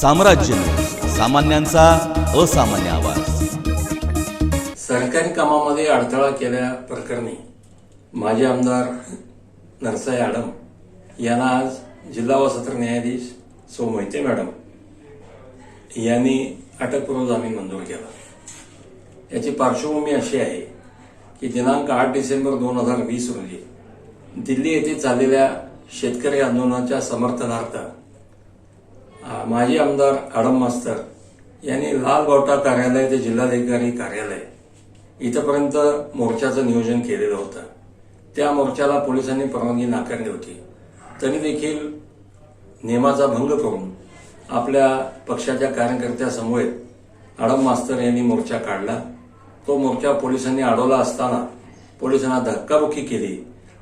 साम्राज्य सामान्यांचा असामान्य आवाज. सरकारी कामामध्ये अडथळा केल्या प्रकरणी माजी आमदार नरसाई आडम यांना आज जिल्हा व सत्र न्यायाधीश सौ मोहिते मॅडम यांनी अटकपूर्व जामीन मंजूर केला. याची पार्श्वभूमी अशी आहे की दिनांक आठ डिसेंबर दोन हजार वीस रोजी दिल्ली येथे चाललेल्या शेतकरी आंदोलनाच्या समर्थनार्थ माजी आमदार आडम मास्तर यांनी लाल बावटा कार्यालय ते जिल्हाधिकारी कार्यालय इथंपर्यंत मोर्चाचं नियोजन केलेलं होतं. त्या मोर्चाला पोलिसांनी परवानगी नाकारली होती. तरी देखील नियमाचा भंग करून आपल्या पक्षाच्या कार्यकर्त्यासमवेत आडम मास्तर यांनी मोर्चा काढला. तो मोर्चा पोलिसांनी अडवला असताना पोलिसांना धक्काबुक्की केली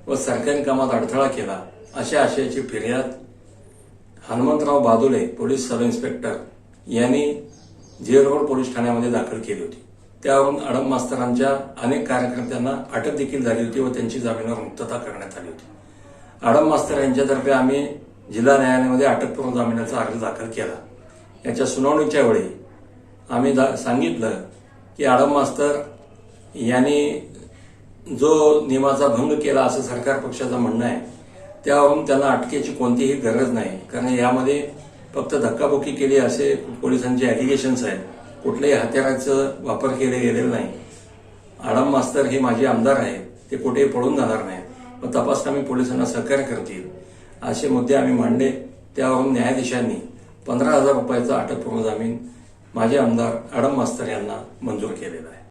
व सरकारी कामात अडथळा केला अशा आशयाची फिर्याद Hanumantrao Badule police sub inspector यांनी जे रोड पोलीस ठाण्यामध्ये दाखल केली होती. त्यावरून अडम मास्तरांच्या अनेक कार्यकर्त्यांना अटक देखील झाली होती व त्यांची जामिनावर मुक्तता करण्यात आली होती. अडम मास्तर यांच्यातर्फे आम्ही जिल्हा न्यायालयामध्ये अटकपूर्व जामिनाचा अर्ज दाखल केला. याच्या सुनावणीच्या वेळी आम्ही दा- सांगितलं की आडम मास्तर यांनी जो नियमाचा भंग केला असं सरकार पक्षाचं म्हणणं आहे त्यावरून त्यांना अटकेची कोणतीही गरज नाही. कारण यामध्ये फक्त धक्काबुक्की केली असे पोलिसांचे ॲलिगेशन्स आहेत. कुठल्याही हत्याराचं वापर केले गेलेला नाही. आडम मास्तर हे माझे आमदार आहेत. ते कुठेही पळून जाणार नाहीत. व आम्ही पोलिसांना सहकार्य करतील. असे मुद्दे आम्ही मांडले. त्यावरून न्यायाधीशांनी पंधरा हजार रुपयाचा अटकपूर्व जामीन माझे आमदार आडम मास्तर यांना मंजूर केलेला आहे.